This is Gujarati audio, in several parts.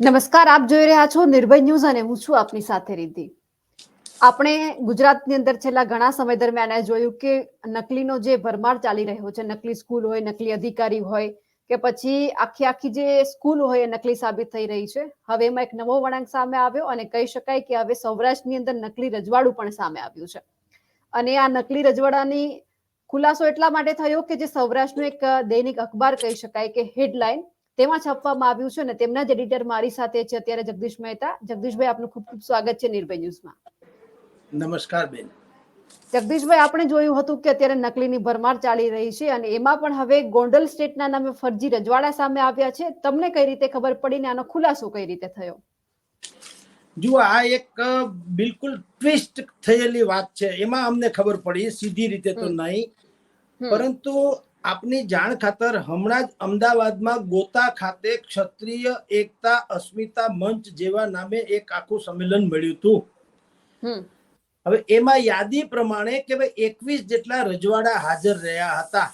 નમસ્કાર, આપ જોઈ રહ્યા છો નિર્ભય ન્યૂઝ અને હું છું આપની સાથે રીધિ આપણે ગુજરાતની અંદર છેલ્લા ઘણા સમય દરમિયાન જોયું કે નકલીનો જે ભરમાર ચાલી રહ્યો છે, નકલી સ્કૂલ હોય, નકલી અધિકારી હોય, કે પછી આખી આખી જે સ્કૂલ હોય એ નકલી સાબિત થઈ રહી છે. હવે એમાં એક નવો વળાંક સામે આવ્યો અને કહી શકાય કે હવે સૌરાષ્ટ્રની અંદર નકલી રજવાડું પણ સામે આવ્યું છે. અને આ નકલી રજવાડાની ખુલાસો એટલા માટે થયો કે જે સૌરાષ્ટ્રનું એક દૈનિક અખબાર કહી શકાય કે હેડલાઇન તેમાં છાપવામાં આવ્યું છે અને તેમના જ એડિટર મારી સાથે છે અત્યારે જગદીશ મહેતા. જગદીશભાઈ આપનું ખૂબ ખૂબ સ્વાગત છે નિર્ભય ન્યૂઝમાં. નમસ્કાર બેન. જગદીશભાઈ આપણે જોયું હતું કે અત્યારે નકલીની ભરમાર ચાલી રહી છે અને એમાં પણ હવે ગોંડલ સ્ટેટના નામે ફરજી રજવાડા સામે આવ્યા છે. તમને કઈ રીતે ખબર પડી ને આનો ખુલાસો કઈ રીતે થયો? જુઓ આ એક બિલકુલ ટ્વિસ્ટ થયેલી વાત છે. એમાં અમને ખબર પડી સીધી રીતે તો. નહીં. પરંતુ આપની જાણ ખાતર હમણાં જ અમદાવાદમાં ગોતા ખાતે ક્ષત્રિય એકતા અસ્મિતા મંચ જેવા નામે એક આખું સંમેલન મળ્યું હતું. હવે એમાં યાદી પ્રમાણે કે ભાઈ એકવીસ જેટલા રજવાડા હાજર રહ્યા હતા.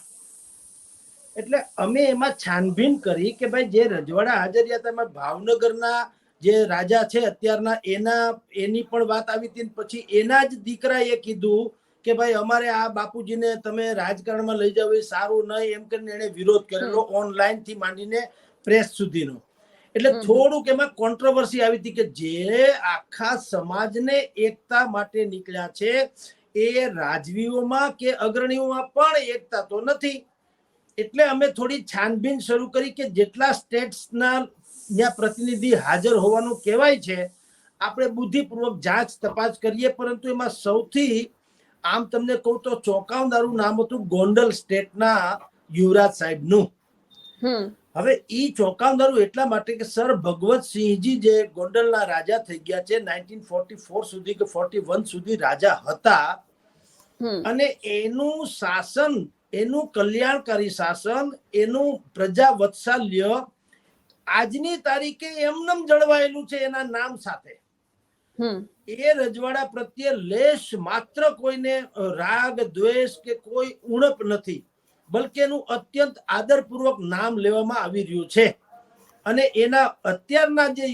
એટલે અમે એમાં છાનભીન કરી કે ભાઈ જે રજવાડા હાજર રહ્યા હતા એમાં ભાવનગરના જે રાજા છે અત્યારના એના એની પણ વાત આવી હતી પછી એના જ દીકરાએ કીધું કે ભાઈ અમારે આ બાપુજીને તમે રાજકારણમાં લઈ જાવ એ સારું નહીં એમ કરીને એને વિરોધ કરેલો ઓનલાઈનથી માંડીને પ્રેસ સુધીનો. એટલે થોડુંક એમાં કોન્ટ્રોવર્સી આવી હતી કે જે આખા સમાજને એકતા માટે નીકળ્યા છે એ રાજવીઓમાં કે અગ્રણીઓમાં પણ એકતા તો નથી. એટલે અમે થોડી છાનબીન શરૂ કરી કે જેટલા સ્ટેટ્સના ત્યાં પ્રતિનિધિ હાજર હોવાનું કહેવાય છે આપણે બુદ્ધિપૂર્વક જાંચ તપાસ કરીએ પરંતુ એમાં સૌથી આમ તમને કહું તો ચોંકાવનારું નામ હતું ગોંડલ સ્ટેટના યુવરાજ સાહેબનું. હવે ઈ ચોંકાવનારું એટલા માટે કે સર ભગવતસિંહજી જે ગોંડલના રાજા થઈ ગયા છે 1944 સુધી કે 41 સુધી રાજા હતા. અને એનું શાસન એનું કલ્યાણકારી શાસન એનું પ્રજા વત્સલ્ય આજની તારીખે એમનેમ જળવાયેલું છે એના નામ સાથે. હમ, એ રજવાડા પ્રત્યે લેશ માત્ર કોઈને રાગ દ્વેષ કે કોઈ ઉણપ નથી બલકે એનું અત્યંત આદરપૂર્વક નામ લેવામાં આવી રહ્યું છે. અને એના અત્યારના જે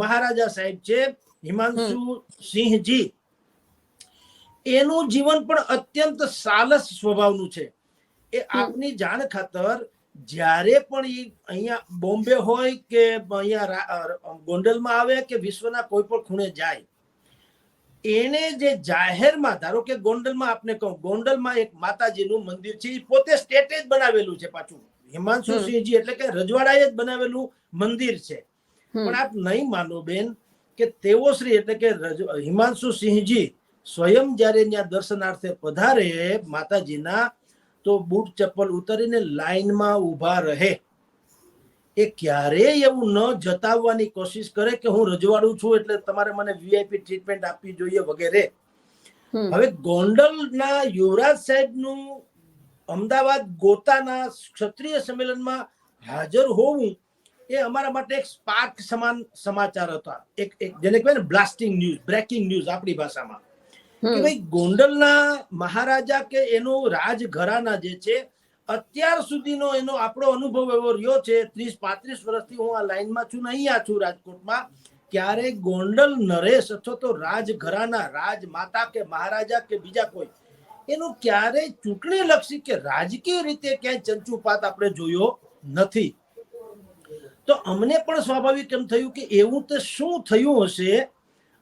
મહારાજા સાહેબ છે હિમાંશુ સિંહજી એનું જીવન પણ અત્યંત સાલસ સ્વભાવનું છે. એ આપની જાણ ખાતર જ્યારે પણ એ અહીંયા બોમ્બે હોય કે અહીંયા ગોંડલમાં આવે કે વિશ્વના કોઈ પણ ખૂણે જાય એને જે જાહેરમાં ધારો કે ગોંડલમાં આપને કહું ગોંડલમાં એક માતાજીનું મંદિર છે એ પોતે સ્ટેટે જ બનાવેલું છે પાછું. હિમાંશુ સિંહજી એટલે કે રજવાડાએ જ બનાવેલું મંદિર છે. પણ આપ નહીં માનો બેન કે તેઓ શ્રી એટલે કે રજ- હિમાંશુ સિંહજી સ્વયં જ્યારે ત્યાં દર્શનાર્થે પધારે માતાજીના તો બૂટ ચપ્પલ ઉતારીને લાઈનમાં ઊભા રહે. એ ક્યારેય એવું ન જતાવવાની કોશિશ કરે કે હું રજવાડું છું એટલે તમારે મને વીઆઈપી ટ્રીટમેન્ટ આપવી જોઈએ વગેરે. હવે ગોંડલના યુવરાજ સાહેબનું અમદાવાદ ગોતાના ક્ષત્રિય સંમેલનમાં હાજર હોવું એ અમારા માટે એક સ્પાર્ક સમાન સમાચાર હતા. એક એક જેને કહેવાય ને બ્લાસ્ટિંગ ન્યૂઝ બ્રેકિંગ ન્યૂઝ આપણી ભાષામાં. કે ભાઈ ગોંડલના મહારાજા કે એનો રાજઘરાના જે છે અત્યાર સુધીનો એનો આપણો અનુભવ એવો રહ્યો છે, ત્રીસ, પાંત્રીસ વર્ષથી હું આ લાઈનમાં છું ને અહીંયા છું રાજકોટમાં, ક્યારે ગોંડલ, નરેશ અથવા તો રાજઘરાના રાજમાતા કે મહારાજા કે બીજા કોઈ, એનું ક્યારેય ચૂંટણી લક્ષી કે રાજકીય રીતે ક્યાંય ચંચુપાત આપણે જોયો નથી. તો અમને પણ સ્વાભાવિક એમ થયું કે એવું તે શું થયું હશે,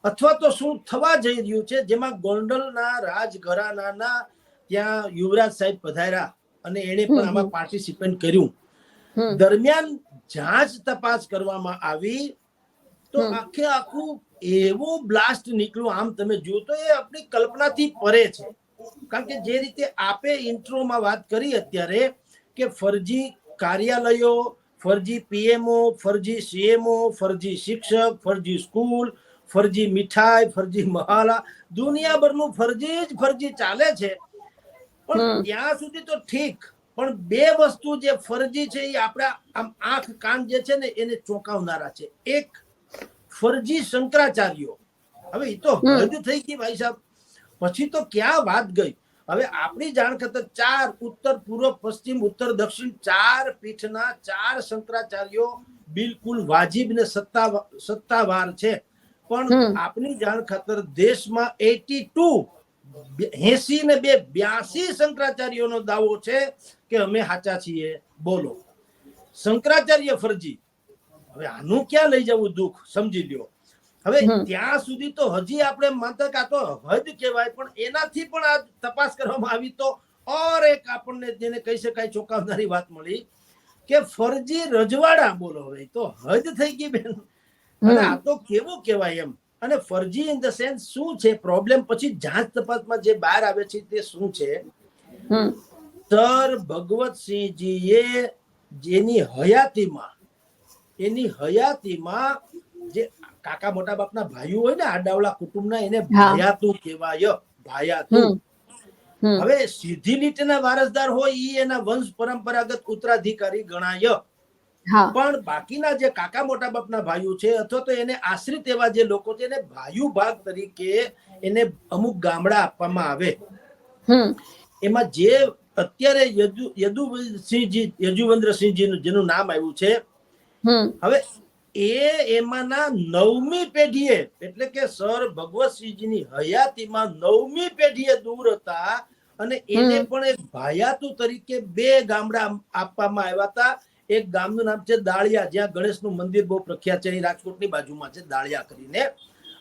અથવા તો શું થવા જઈ રહ્યું છે, જેમાં ગોંડલના, રાજઘરાનાના ત્યાં યુવરાજ સાહેબ પધાર્યા. અને એણે પણ આમાં. પાર્ટિસિપેટ કર્યું. દરમિયાન જાંચ તપાસ કરવામાં આવી તો આખે આખું એવું બ્લાસ્ટ નીકળ્યું. આમ તમે જુઓ તો એ આપણી કલ્પનાથી પરે છે. કારણ કે જે રીતે આપે ઇન્ટ્રોમાં વાત કરી અત્યારે કે ફરજી કાર્યાલયો ફરજી પીએમઓ ફરજી સીએમઓ ફરજી શિક્ષક ફરજી સ્કૂલ ફરજી મીઠાઈ ફરજી મહાલા દુનિયાભરનું ફરજી જ ફરજી ચાલે છે. પણ ત્યાં સુધી તો ઠીક પણ બે વસ્તુ જે ફરજી છે એ આપણા આમ આંખ કાન જે છે ને એને ચોંકાવનારા છે. એક ફરજી શંકરાચાર્યો. હવે એ તો હદ થઈ ગઈ ભાઈ સાહેબ. પછી તો ક્યાં વાત ગઈ? હવે આપણી જાણ ખાતર ચાર ઉત્તર પૂર્વ પશ્ચિમ ઉત્તર દક્ષિણ ચાર પીઠના ચાર શંકરાચાર્યો બિલકુલ વાજિબ ને સત્તા સત્તાવાર છે. પણ આપની જાણ ખાતર દેશમાં એટી ટુ એસી ને બે બ્યાસી શંકરાચાર્યનો દાવો છે કે અમે સાચા છીએ બોલો. શંકરાચાર્ય ફરજી. હવે આનું ક્યાં લઈ જવું દુઃખ? સમજી લ્યો. હવે ત્યાં સુધી તો હજી આપણે માત્ર કે તો હદ કહેવાય પણ એનાથી પણ આ તપાસ કરવામાં આવી તો ઓર એક આપણને જેને કહી શકાય ચોંકાવનારી વાત મળી કે ફરજી રજવાડા બોલો હવે તો હદ થઈ ગઈ બેન. અને આ તો કેવું કહેવાય એમ? અને ફરજી ઇન ધ સેન્સ શું છે? પ્રોબ્લેમ પછી જાંચ તપાસમાં જે બહાર આવે છે તે શું છે? સર ભગવતસિંહજીએ જેની હયાતીમાં એની હયાતીમાં જે કાકા મોટા બાપના ભાઈઓ હોય ને આડાવલા કુટુંબના એને. ભાયાતું કહેવાય ભાયાતું. હવે સીધી લીટીના વારસદાર હોય એ એના વંશ પરંપરાગત ઉત્તરાધિકારી ગણાય. પણ બાકીના જે કાકા મોટા બાપના ભાઈઓ છે અથવા તો એને આશ્રિત એવા જે લોકો છે એને ભાઈઓ ભાગ તરીકે એને અમુક ગામડા આપવામાં આવે. એમાં જે અત્યારે યદુ યદુસિંહજી યજુવંદ્રસિંહજી જેનું નામ આવ્યું છે હવે એ એમાંના નવમી પેઢીએ એટલે કે સર ભગવતસિંહજીની હયાતીમાં નવમી પેઢીએ દૂર હતા અને એને પણ એક ભાયાતુ તરીકે બે ગામડા આપવામાં આવ્યા હતા. એક ગામનું નામ છે દાળિયા જ્યાં ગણેશનું મંદિર બહુ પ્રખ્યાત છે રાજકોટની બાજુમાં છે દાળિયા કરીને.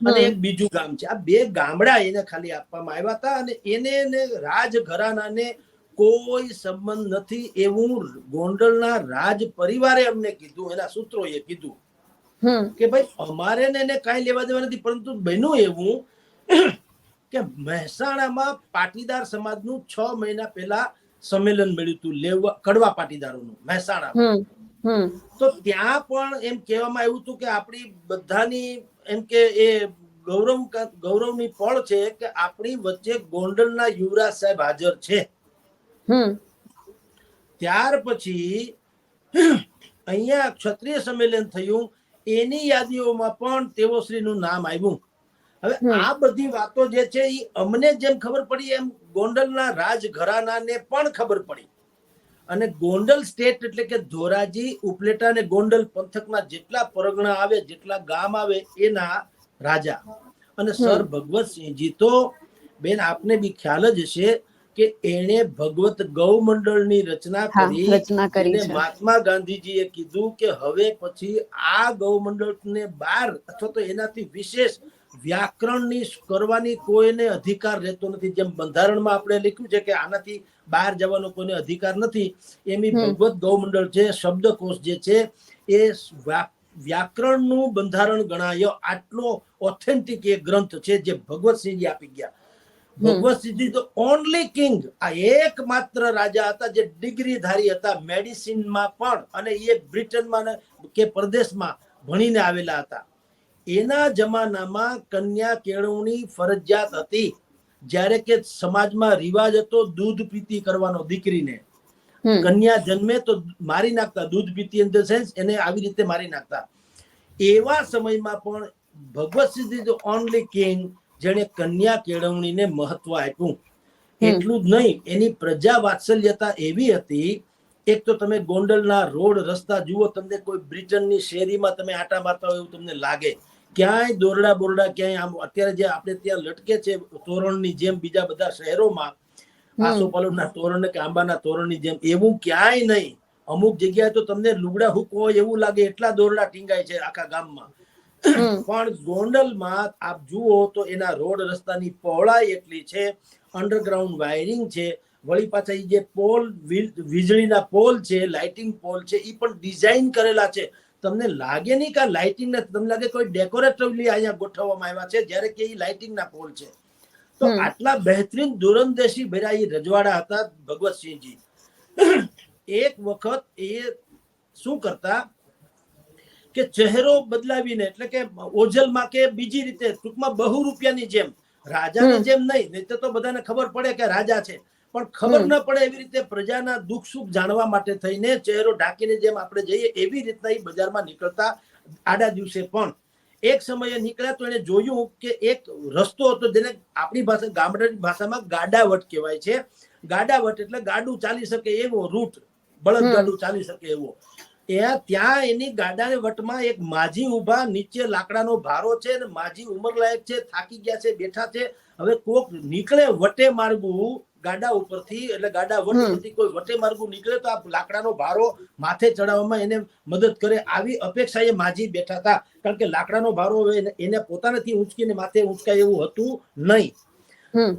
અને એક બીજું ગામ છે. આ બે ગામડા એને ખાલી આપવામાં આવ્યા હતા અને એને રાજઘરાનાને કોઈ સંબંધ નથી એવું ગોંડલના રાજ પરિવારે અમને કીધું એના સૂત્રોએ કીધું. કે ભાઈ અમારે ને એને કાંઈ લેવા દેવા નથી પરંતુ બન્યું એવું કે મહેસાણામાં પાટીદાર સમાજનું છ મહિના પહેલા સંમેલન મળ્યું હતું લેવા કડવા પાટીદારોનું હમ તો ત્યાં પણ એમ કહેવામાં આવ્યું હતું કે આપણી બધાની એમ કે એ ગૌરવ ગૌરવની પળ છે કે આપણી વચ્ચે ગોંડલના યુવરાજ સાહેબ હાજર છે. હમ. ત્યાર પછી અહીંયા ક્ષત્રિય સંમેલન થયું એની યાદીઓમાં પણ તેઓશ્રીનું નામ આવ્યું. હવે આ બધી વાતો જે છે એ અમને જેમ ખબર પડી એમ ગોંડલના રાજઘરાનાને પણ ખબર પડી. અને ગોંડલ સ્ટેટ એટલે કે ધોરાજી ઉપલેટા અને ગોંડલ પંથકના જેટલા પરગણા આવે જેટલા ગામ આવે એના રાજા. અને સર ભગવતસિંહજી તો બેન આપને બી ખ્યાલ જ હશે કે એણે ભગવત ગૌ મંડળની રચના કરી રચના કરી મહાત્મા ગાંધીજીએ કીધું કે હવે પછી આ ગૌમંડળને બાર અથવા તો એનાથી વિશેષ વ્યાકરણની કરવાની કોઈને અધિકાર રહેતો નથી. જેમ બંધારણમાં આપણે લખ્યું છે કે આનાથી બહાર જવાનો કોઈને અધિકાર નથી એમની ભગવત ગૌમંડળ છે શબ્દકોશ જે છે એ વ્યાકરણનું બંધારણ ગણાય. આટલો ઓથેન્ટિક એ ગ્રંથ છે જે ભગવતસિંહજી આપી ગયા. ભગવતસિંહજી તો ઓનલી કિંગ આ એકમાત્ર રાજા હતા જે ડિગ્રીધારી હતા મેડિસિનમાં પણ અને એ બ્રિટનમાં કે પ્રદેશમાં ભણીને આવેલા હતા. એના જમાનામાં કન્યા કેળવણી ફરજિયાત હતી. જ્યારે કે સમાજમાં રિવાજ હતો દૂધ પીતી કરવાનો દીકરીને. કન્યા જન્મે તો મારી નાખતા દૂધ પીતી ઇન ધ સેન્સ એને આવી રીતે મારી નાખતા. એવા સમયમાં પણ ભગવતસિંહ ઇઝ ઓનલી કિંગ જેણે કન્યા કેળવણીને મહત્વ આપ્યું. એટલું જ નહીં એની પ્રજા વાત્સલ્યતા એવી હતી. એક તો તમે ગોંડલના રોડ રસ્તા જુઓ તમને કોઈ બ્રિટનની શેરીમાં તમે આટા મારતા હોય એવું તમને લાગે. ક્યાંય દોરડા બોરડા ક્યાંય આમ અત્યારે જે આપણે ત્યાં લટકે છે તોરણની જેમ બીજા બધા શહેરોમાં આસોપાલવના તોરણ કે આંબાના તોરણની જેમ એવું ક્યાંય નહીં. અમુક જગ્યાએ તો તમને લુગડા હુક હોય એવું લાગે એટલા દોરડા ટીંગાય છે આખા ગામમાં. પણ ગોંડલમાં આપ જુઓ તો એના રોડ રસ્તાની પહોળાઈ એટલી છે અંડરગ્રાઉન્ડ વાયરિંગ છે વળી પાછા જે પોલ વીજળીના પોલ છે લાઇટિંગ પોલ છે એ પણ ડિઝાઇન કરેલા છે. તમને લાગે નહીં કે લાઇટિંગ ને તમને લાગે કોઈ ડેકોરેટિવલી અહીંયા ગોઠવવામાં આવ્યા છે? જ્યારે કે એ લાઇટિંગના પોલ છે. તો આટલા બહેતરીન દૂરંદેશી ભર્યા એ રજવાડા હતા ભગવતસિંહજી એક વખત એ શું કરતા કે ચહેરો બદલાવીને એટલે કે ઓજલમાં કે બીજી રીતે ટૂંકમાં બહુ રૂપિયાની જેમ રાજાની. જેમ નહીં નહીં તો બધાને ખબર પડે કે રાજા છે. પણ ખબર ન પડે એવી રીતે પ્રજાના દુઃખ સુખ જાણવા માટે થઈને ચહેરો ઢાંકીને જેમ આપણે જઈએ એવી રીતના એ બજારમાં નીકળતા આડા દિવસે પણ. એક સમયે નીકળ્યા તો એને જોયું કે એક રસ્તો હતો જેને આપણી ભાષા ગામડાની ભાષામાં ગાડાવટ કહેવાય છે. ગાડાવટ એટલે ગાડું ચાલી શકે એવો રૂટ બળદ. ગાડું ચાલી શકે એવો. એ ત્યાં એની ગાડાની વટમાં એક માજી ઊભા નીચે લાકડાનો ભારો છે અને માજી ઉંમરલાયક છે થાકી ગયા છે બેઠા છે. હવે કોક નીકળે વટે માર્ગું ગાડા ઉપરથી એટલે ગાડા વટ. ઉપરથી કોઈ વટે માર્ગું નીકળે તો આ લાકડાનો ભારો માથે ચડાવવામાં એને મદદ કરે આવી અપેક્ષાએ માજી બેઠા હતા. કારણ કે લાકડાનો ભારો એને- પોતાનાથી ઊંચકીને માથે ઊંચકાય એવું હતું નહીં.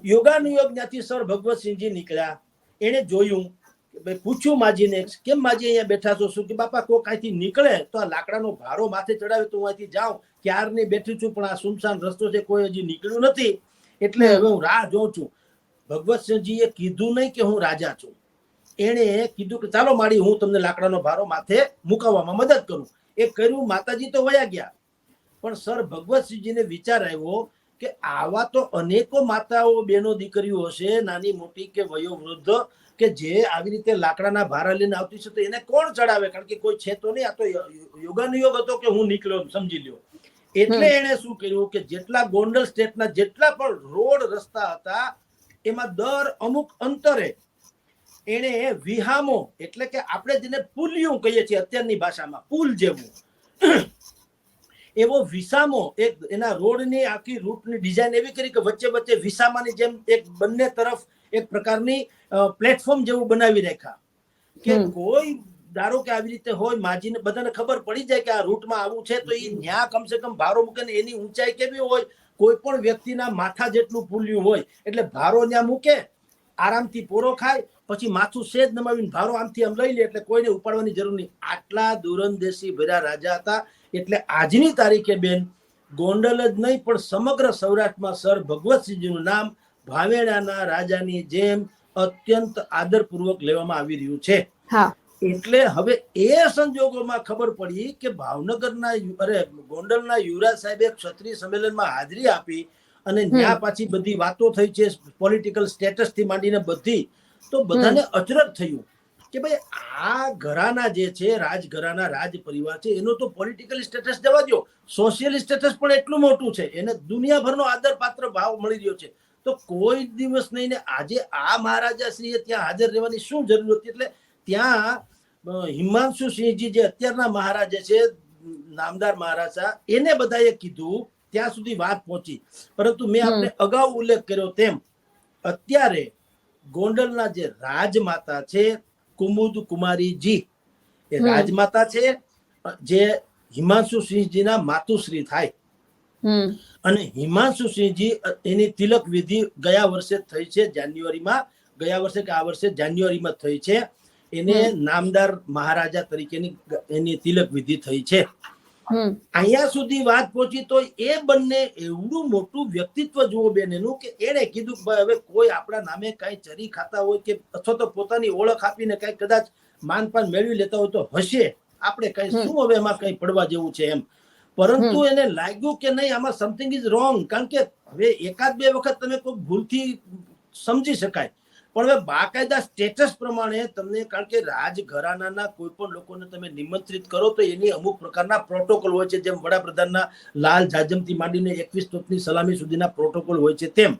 યોગાનુયોગ ત્યાંથી સર ભગવતસિંહજી નીકળ્યા. એને જોયું ભાઈ, પૂછ્યું માજીને કેમ માજી અહીંયા બેઠા છો? શું કે, બાપા કોક અહીંથી નીકળે? તો આ લાકડાનો ભારો માથે ચડાવે તો હું અહીંથી જાઉં. ક્યારની બેઠી છું? પણ આ સુમસાન રસ્તો છે, કોઈ હજી નીકળ્યું નથી. એટલે હવે હું રાહ જોઉં છું. ભગવતસિંહજીએ કીધું નહીં કે હું રાજા છું. એણે કીધું કે, ચાલો માડી હું તમને લાકડાનો ભારો માથે મુકાવવામાં મદદ કરું. એ કર્યું, માતાજી તો વયા ગયા. પણ સર ભગવતસિંહજીને વિચાર આવ્યો કે આવા તો અનેકો માતાઓ બેનો દીકરીઓ હશે, નાની મોટી કે વયોવૃદ્ધ કે જે આવી રીતે લાકડાના ભારા લઈને આવતી છે તો એને કોણ ચડાવે? કારણ કે કોઈ છે તો નહીં. આ તો યોગાનુયોગ હતો કે હું નીકળ્યો સમજી લ્યો. એટલે. એણે શું કર્યું કે જેટલા ગોંડલ સ્ટેટના જેટલા પણ રોડ રસ્તા હતા એમાં દર અમુક અંતરે એણે વિહામો એટલે કે આપણે જેને પુલિયું કહીએ છીએ અત્યારની ભાષામાં પુલ જેવું એવો વિસામો એક એના રોડની આખી રૂટની ડિઝાઇન એવી કરી કે વચ્ચે વચ્ચે વિસામાની જેમ એક બંને તરફ એક પ્રકારની પ્લેટફોર્મ જેવું બનાવી રાખ્યા. કે કોઈ ધારો કે આવી રીતે હોય માજીને બધાને ખબર પડી જાય કે આ રૂટમાં આવું છે તો એ ન્યા કમસે કમ ભારો મૂકે ને એની ઊંચાઈ કેવી હોય કોઈ પણ વ્યક્તિના માથા જેટલું ફૂલ્યું હોય એટલે ભારો ત્યાં મૂકે આરામથી પોરો ખાય પછી માથું સેજ નમાવીને ભારો આમથી આમ લઈ લે એટલે કોઈને ઉપાડવાની જરૂર નહીં. આટલા દુરંદેશી ભર્યા રાજા હતા એટલે આજની તારીખે બેન ગોંડલ જ નહીં પણ સમગ્ર સૌરાષ્ટ્રમાં સર ભગવતસિંહજીનું નામ ભાવેણાના રાજાની જેમ અત્યંત આદરપૂર્વક લેવામાં આવી રહ્યું છે. એટલે હવે એ સંજોગોમાં ખબર પડી કે ભાવનગરના અરે ગોંડલના યુવરાજ સાહેબે ક્ષત્રિય સંમેલનમાં હાજરી આપી અને ત્યાં પાછી બધી વાતો થઈ છે પોલિટિકલ સ્ટેટસથી માંડીને બધી તો બધાને અચરજ થયું કે ભાઈ આ ઘરાના જે છે રાજઘરાના રાજ પરિવાર છે એનો તો પોલિટિકલ સ્ટેટસ જવા દો સોશિયલ સ્ટેટસ પણ એટલું મોટું છે. એને દુનિયાભરનો આદર પાત્ર ભાવ મળી રહ્યો છે. તો કોઈ દિવસ નહીં ને આજે આ મહારાજા શ્રીએ ત્યાં હાજર રહેવાની શું જરૂર હતી? એટલે ત્યાં હિમાંશુ સિંહજી જે અત્યારના મહારાજા છે નામદાર મહારાજા એને બધાએ કીધું ત્યાં સુધી વાત પહોંચી. પરંતુ મેં. આપણે અગાઉ ઉલ્લેખ કર્યો તેમ અત્યારે ગોંડલના જે રાજમાતા છે કુમુદ કુમારીજી એ રાજમાતા છે જે હિમાંશુ સિંહજીના માતુશ્રી થાય. અને હિમાંશુ સિંહજી એની તિલક વિધિ ગયા વર્ષે થઈ છે જાન્યુઆરીમાં. ગયા વર્ષે કે આ વર્ષે જાન્યુઆરીમાં થઈ છે. એને નામદાર મહારાજા તરીકેની એની તિલક વિધિ થઈ છે. અહીંયા સુધી વાત પહોંચી તો એ બંને એવડું મોટું વ્યક્તિત્વ જુઓ બેન એનું કે એને કીધું કે ભાઈ હવે કોઈ આપણા નામે કઈ ચરી ખાતા હોય કે અથવા તો પોતાની ઓળખ આપીને કઈ કદાચ માનપાન મેળવી લેતા હોય તો હશે. આપણે કઈ શું હવે એમાં કઈ પડવા જેવું છે એમ? પરંતુ એને લાગ્યું કે નહીં આમાં સમથિંગ ઇઝ રોંગ કારણ કે હવે એકાદ બે વખત તમે કોઈ ભૂલથી સમજી શકાય. પણ હવે બાકાયદા સ્ટેટસ પ્રમાણે તમને કારણ કે રાજઘરાનાના કોઈ પણ લોકોને તમે નિમંત્રિત કરો તો એની અમુક પ્રકારના પ્રોટોકોલ હોય છે. જેમ વડાપ્રધાનના લાલ જાજમથી માંડીને એકવીસ તોપની સલામી સુધીના પ્રોટોકોલ હોય છે તેમ.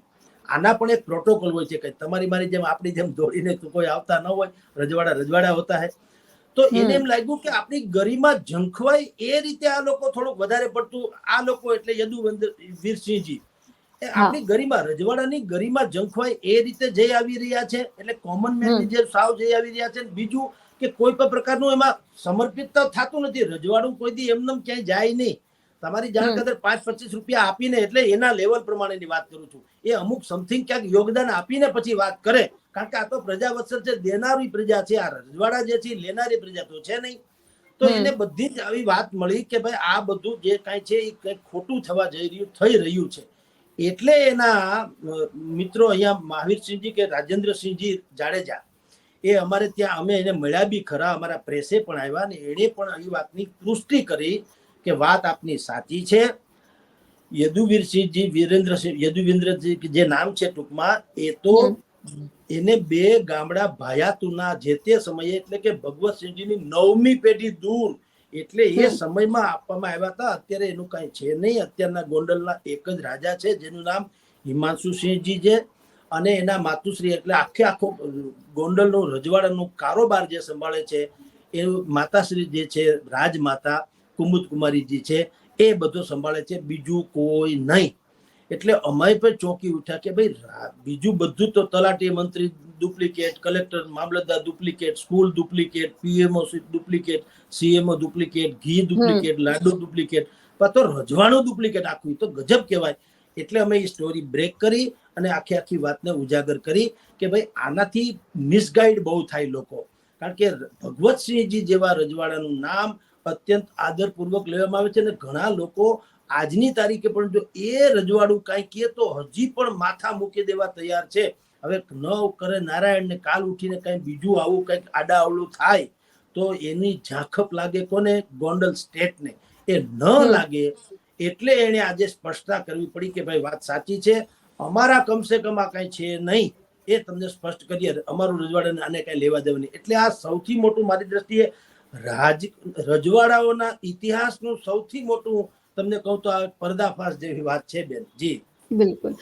આના પણ એક પ્રોટોકોલ હોય છે કે તમારી મારી જેમ આપણી જેમ દોડીને તો કોઈ આવતા ન હોય. રજવાડા રજવાડા હોતા હે. તો એને એમ લાગ્યું કે આપણી ગરિમા ઝંખવાય એ રીતે આ લોકો થોડુંક વધારે પડતું આ લોકો એટલે યદુવંદર વીરસિંહજી. એ આપણી ગરિમા રજવાડાની ગરિમા ઝંખવાય એ રીતે જઈ આવી રહ્યા છે એટલે કોમન મેનની જે સાવ જઈ આવી રહ્યા છે. બીજું કે કોઈ પણ પ્રકારનું એમાં સમર્પિત તો થતું નથી. રજવાડું કોઈ દી એમનેમ ક્યાંય જાય નહીં. તમારી જાણ. કદર પાંચ પચીસ રૂપિયા આપીને એટલે એના લેવલ પ્રમાણેની વાત કરું છું. એ અમુક સમથિંગ ક્યાંક યોગદાન આપીને પછી વાત કરે. કારણ કે આ તો પ્રજા વત્સલ છે દેનારી પ્રજા છે આ રજવાડા જે છે લેનારી પ્રજા તો છે નહીં. તો એને બધી જ આવી વાત મળી કે ભાઈ આ બધું જે કાંઈ છે એ કંઈક ખોટું થવા જઈ રહ્યું થઈ રહ્યું છે. એટલે એના મિત્રો અહીંયા મહાવીરસિંહજી કે રાજેન્દ્રસિંહજી જાડેજા એ અમારે ત્યાં અમે એને મળ્યા બી ખરા અમારા પ્રેસે પણ આવ્યા ને એણે પણ આવી વાતની પુષ્ટિ કરી કે વાત આપની સાચી છે. યદુવીરસિંહજી વીરેન્દ્રસિંહ યદુવીન્દ્રજી જે નામ છે ટૂંકમાં એ તો. એને બે ગામડા ભાયાતુના જે તે સમયે એટલે કે ભગવતસિંહજીની નવમી પેઢી દૂર એટલે એ સમયમાં આપવામાં આવ્યા હતા. અત્યારે એનું કઈ છે નહીં. અત્યારના ગોંડલના એક જ રાજા છે જેનું નામ હિમાંશુ સિંહજી છે. અને એના માતુશ્રી એટલે આખે આખો ગોંડલનું રજવાડાનું કારોબાર જે સંભાળે છે એ માતાશ્રી જે છે રાજમાતા કુમુદ કુમારીજી છે એ બધું સંભાળે છે. બીજું કોઈ નહીં. એટલે અમે પર ચોંકી ઉઠ્યા કે ભાઈ બીજું બધું તો તલાટી મંત્રી ડુપ્લિકેટ, કલેક્ટર મામલતદાર duplicate, school duplicate, PMO duplicate, CMO duplicate, ઘી ડુપ્લિકેટ, લાડુ ડુપ્લિકેટ. તો રજવાડું ડુપ્લિકેટ આખું તો ગજબ કહેવાય. એટલે અમે એ સ્ટોરી બ્રેક કરી અને આખી આખી વાતને ઉજાગર કરી કે ભાઈ આનાથી મિસગાઈડ બહુ થાય લોકો. કારણ કે ભગવતસિંહજી જેવા રજવાડાનું નામ અત્યંત આદરપૂર્વક લેવામાં આવે છે અને ઘણા લોકો આજની તારીખે પણ જો એ રજવાડું કાંઈ કહે તો હજી પણ માથા મૂકી દેવા તૈયાર છે. હવે ન કરે નારાયણને કાલ ઉઠીને કાંઈ બીજું આવું કંઈક આડાઅવળું થાય તો એની ઝાંખપ લાગે કોને? ગોંડલ સ્ટેટને. એ ન લાગે એટલે એને આજે સ્પષ્ટતા કરવી પડી કે ભાઈ વાત સાચી છે. અમારા કમસે કમ આ કાંઈ છે નહીં. એ તમને સ્પષ્ટ કરીએ અમારું રજવાડાને આને કાંઈ લેવા દેવા નહીં. એટલે આ સૌથી મોટું મારી દ્રષ્ટિએ રાજ રજવાડાઓના ઇતિહાસનું સૌથી મોટું તમને કહું તો આ પર્દાફાશ જેવી વાત છે બેન. જી. બિલકુલ.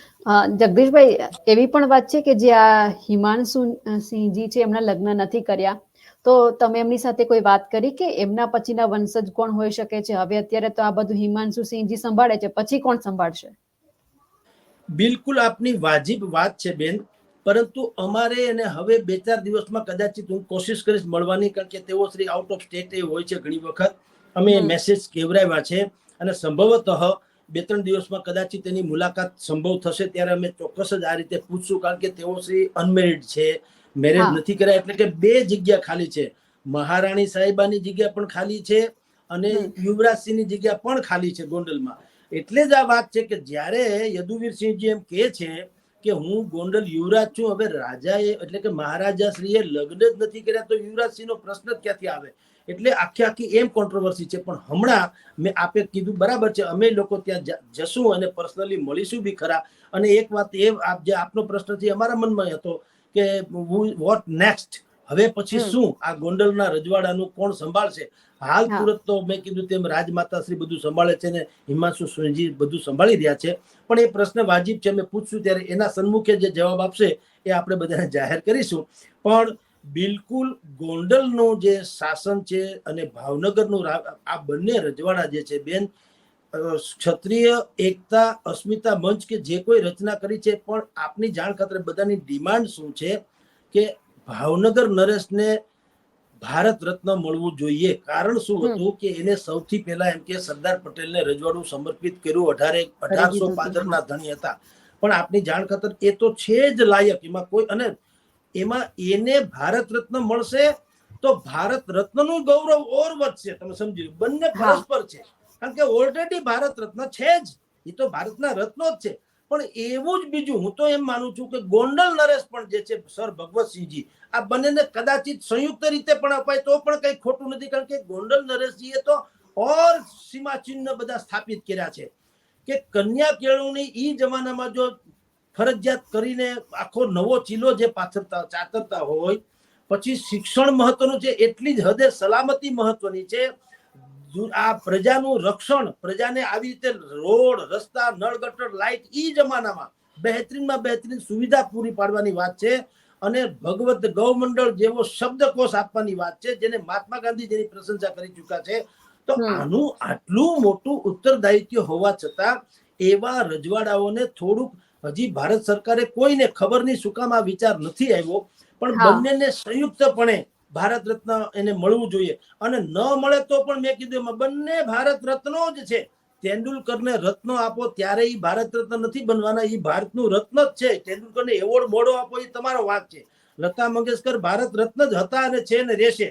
જગદીશભાઈ એવી પણ વાત છે કે જે આ હિમાંશુ સિંહજી છે એમના લગ્ન નથી કર્યા. તો તમે એમની સાથે કોઈ વાત કરી કે એમના પછીના વંશજ કોણ હોઈ શકે છે? હવે અત્યારે તો આ બધું હિમાંશુ સિંહજી સંભાળે છે. પછી કોણ સંભાળશે? બિલકુલ આપની વાજિબ વાત છે બેન. પરંતુ અમારે એને હવે બે ચાર દિવસમાં કદાચિત હું કોશિશ કરીશ મળવાની કારણ કે તેઓ શ્રી આઉટ ઓફ સ્ટેટ હોય છે ઘણી વખત. અમે મેસેજ કેવરાવ્યા છે. અને સંભવતઃ બે ત્રણ દિવસમાં કદાચિત તેની મુલાકાત સંભવ થશે ત્યારે અમે ચોક્કસ જ આ રીતે પૂછશું કારણ કે તેઓ શ્રી અનમેરિડ છે મેરેજ નથી કર્યા એટલે કે બે જગ્યા ખાલી છે. મહારાણી સાહેબાની જગ્યા પણ ખાલી છે અને. યુવરાજસિંહની જગ્યા પણ ખાલી છે ગોંડલમાં. એટલે જ આ વાત છે કે જ્યારે યદુવીરસિંહજી એમ કહે છે કે હું ગોંડલ યુવરાજ છું હવે રાજાએ એટલે કે મહારાજા શ્રીએ લગ્ન જ નથી કર્યા તો યુવરાજસિંહનો પ્રશ્ન જ ક્યાંથી આવે? એટલે આખી આખી એમ કોન્ટ્રોવર્સી છે. પણ હમણાં મેં આપે કીધું બરાબર છે અમે લોકો ત્યાં જશું અને પર્સનલી મળીશું બી ખરા. અને એક વાત એ આપ જે આપનો પ્રશ્ન છે અમારા મનમાં હતો કે વોટ નેક્સ્ટ હવે પછી શું? આ ગોંડલના રજવાડાનું કોણ સંભાળશે? હાલ તુરત તો મેં કીધું તેમ રાજમાતા શ્રી બધું સંભાળે છે ને હિમાંશુ સિંહજી બધું સંભાળી રહ્યા છે. પણ એ પ્રશ્ન વાજિબ છે. મેં પૂછશું ત્યારે એના સન્મુખે જે જવાબ આપશે એ આપણે બધાને જાહેર કરીશું. પણ બિલકુલ ગોંડલનું જે શાસન છે અને ભાવનગરનું આ બંને રજવાડા જે છે બેન ક્ષત્રિય એકતા અસ્મિતા મંચ કે જે કોઈ રચના કરી છે પણ આપની જાણ ખાતર બધાની ડિમાન્ડ શું છે કે ભાવનગર નરેશને ભારત રત્ન મળવું જોઈએ? કારણ શું હતું કે એને સૌથી પહેલા એમ કે સરદાર પટેલને રજવાડું સમર્પિત કર્યું અઢારે અઢારસો. પાદરના ધણી હતા. પણ આપની જાણ ખાતર એ તો છે જ લાયક. એમાં કોઈ અને એમાં એને ભારત રત્ન મળશે તો ભારત રત્નનું ગૌરવ ઓર વધશે. તમે સમજી બંને પરસ્પર છે. કારણ કે ઓલરેડી ભારત રત્ન છે જ. એ તો ભારતના રત્નો જ છે. પણ એવું જ બીજું હું તો એમ માનું છું કે ગોંડલ નરેશ પણ જે છે સર ભગવતસિંહજી આ બંનેને કદાચિત સંયુક્ત રીતે પણ અપાય તો પણ કઈ ખોટું નથી. કારણ કે ગોંડલ નરેશજીએ તો ઓર સીમા ચિહ્ન બધા સ્થાપિત કર્યા છે. કે કન્યા કેળવણી ઈ જમાનામાં જો ફરજિયાત કરીને આખો નવો ચીલો જે પાથરતા ચાતરતા હોય પછી શિક્ષણ મહત્વનું છે એટલી જ હદે સલામતી મહત્વની છે. આ પ્રજાનું રક્ષણ પ્રજાને આવી રીતે રોડ રસ્તા નળ ગટર લાઇટ ઈ જમાનામાં બહેતરીનમાં બહેતરીન સુવિધા પૂરી પાડવાની વાત છે અને ભગવત ગૌમંડળ જેવો શબ્દકોશ આપવાની વાત છે જેને મહાત્મા ગાંધી જેની પ્રશંસા કરી ચૂક્યા છે. તો આનું આટલું મોટું ઉત્તરદાયિત્વ હોવા છતાં એવા રજવાડાઓને થોડુંક હજી ભારત સરકારે કોઈને ખબરની શું કામ આ વિચાર નથી આવ્યો પણ બંનેને સંયુક્તપણે ભારત રત્ન એને મળવું જોઈએ. અને ન મળે તો પણ મેં કીધું એમાં બંને ભારત રત્નો જ છે. તેંડુલકરને રત્નો આપો ત્યારે એ ભારત રત્ન નથી બનવાના એ ભારતનું રત્ન જ છે. તેંડુલકરને એવોર્ડ મોડો આપો એ તમારો વાત છે. લતા મંગેશકર ભારત રત્ન જ હતા અને છે ને રહેશે.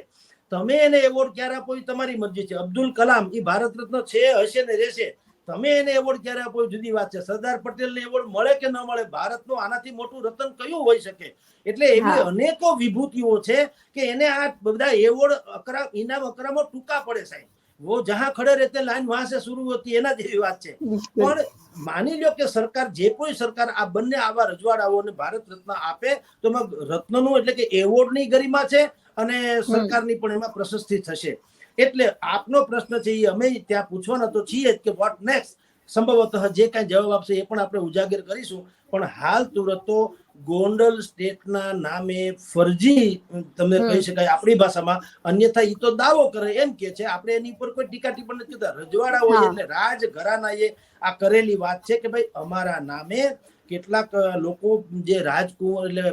તમે એને એવોર્ડ ક્યારે આપો એ તમારી મરજી છે. અબ્દુલ કલામ એ ભારત રત્ન છે હશે ને રહેશે. તમે એને એવોર્ડ ક્યારે આપો જુદી વાત છે. સરદાર પટેલને એવોર્ડ મળે કે ન મળે ભારતનું આનાથી મોટું રતન કયું હોઈ શકે? એટલે એવી અનેકો વિભૂતિઓ છે કે એને આ બધા એવોર્ડ અકરામ ઇનામ અકરામો ટૂંકા પડે સાહેબ. વો જહાં ખડે રહેતે લાઈન વહાં સે શરૂ હોતી એના જેવી વાત છે. પણ માની લ્યો કે સરકાર જે કોઈ સરકાર આ બંને આવા રજવાડાઓને ભારત રત્ન આપે તો એમાં રત્નનું એટલે કે એવોર્ડની ગરિમા છે અને સરકારની પણ એમાં પ્રશસ્તિ થશે. એટલે આપનો પ્રશ્ન છે એ અમે ત્યાં પૂછવાના તો છીએ કે વોટ નેક્સ્ટ સંભવતઃ જે કાંઈ જવાબ આપશે એ પણ આપણે ઉજાગર કરીશું. પણ હાલ તુરત તો ગોંડલ સ્ટેટના નામે ફરજી તમને કહી શકાય આપણી ભાષામાં. અન્યથા એ તો દાવો કરે એમ કે છે આપણે એની ઉપર કોઈ ટીકા ટિપ્પણી નથી કરતા. રજવાડા હોય એટલે રાજ એ આ કરેલી વાત છે કે ભાઈ અમારા નામે કેટલાક લોકો જે રાજકુંવર એટલે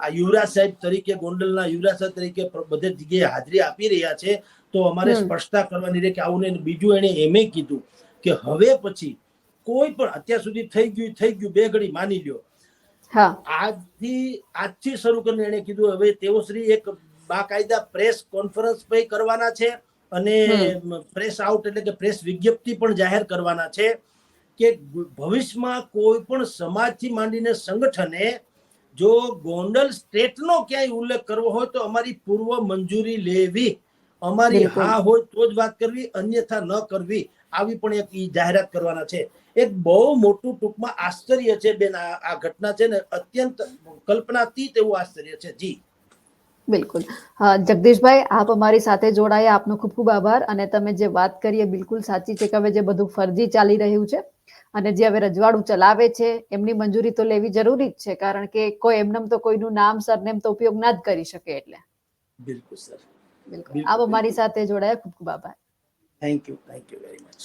આ યુવરાજ સાહેબ તરીકે ગોંડલના યુવરાજ સાહેબ તરીકે બધે જગ્યાએ હાજરી આપી રહ્યા છે. તો અમારે સ્પષ્ટતા કરવાની રહે કે આવું નહીં. બીજું એને એમે કીધું કે હવે પછી કોઈ પણ અત્યાર સુધી થઈ ગયું થઈ ગયું બે ઘડી માની લ્યો. આજથી આજથી શરૂ કરીને એને કીધું હવે તેઓ શ્રી એક બાકાયદા પ્રેસ કોન્ફરન્સ પણ કરવાના છે અને પ્રેસ આઉટ એટલે કે પ્રેસ વિજ્ઞપ્તિ પણ જાહેર કરવાના છે કે ભવિષ્યમાં કોઈ પણ સમાજથી માંડીને સંગઠને જો ગોંડલ સ્ટેટનો ક્યાંય ઉલ્લેખ કરવો હોય તો અમારી પૂર્વ મંજૂરી લેવી. અમારી હા હોય તો જ વાત કરવી અન્યથા ન કરવી. આવી પણ એક જાહેરાત કરવાના છે. એક બહુ મોટું ટૂંકમાં આશ્ચર્ય છે બેન આ ઘટના છે ને અત્યંત કલ્પનાતીત એવું આશ્ચર્ય છે. જી. બિલકુલ. જગદીશભાઈ આપ અમારી સાથે જોડાયા. આપનો ખૂબ ખૂબ આભાર. અને તમે જે વાત કરી એ બિલકુલ સાચી છે કે હવે જે બધું ફરજી ચાલી રહ્યું છે અને જે હવે રજવાડું ચલાવે છે એમની મંજૂરી તો લેવી જરૂરી જ છે. કારણ કે કોઈ એમનેમ તો કોઈનું નામ સરનેમ તો ઉપયોગ ના જ કરી શકે એટલે. બિલકુલ સર. બિલકુલ. આપ અમારી સાથે જોડાયા. ખૂબ ખૂબ આભાર. Thank you thank you very much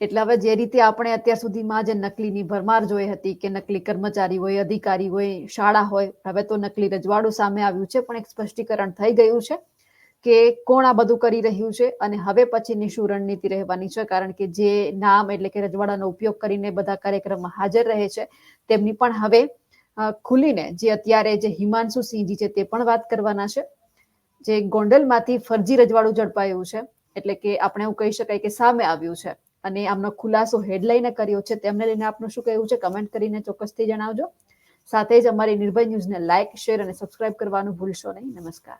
એટલે હવે જે રીતે આપણે અત્યાર સુધીમાં જે નકલીની ભરમાર જોઈ હતી કે નકલી કર્મચારી હોય અધિકારી હોય શાળા હોય હવે તો નકલી રજવાડું સામે આવ્યું છે પણ એક સ્પષ્ટીકરણ થઈ ગયું છે કે કોણ આ બધું કરી રહ્યું છે અને હવે પછીની શું રણનીતિ રહેવાની છે કારણ કે જે નામ એટલે કે રજવાડાનો ઉપયોગ કરીને બધા કાર્યક્રમમાં હાજર રહે છે તેમની પણ હવે ખુલીને જે અત્યારે જે હિમાંશુ સિંહજી છે તે પણ વાત કરવાના છે. જે ગોંડલમાંથી ફરજી રજવાડું ઝડપાયું છે, એટલે કે આપણે એવું કહી શકાય કે સામે આવ્યું છે. અને આમનો ખુલાસો હેડલાઈને કર્યો છે, તેમને લઈને આપનું શું કહેવું છે, કમેન્ટ કરીને ચોક્કસથી જણાવજો. સાથે જ અમારી નિર્ભય ન્યૂઝને લાઇક, શેર અને સબસ્ક્રાઇબ કરવાનું ભૂલશો નહીં. નમસ્કાર.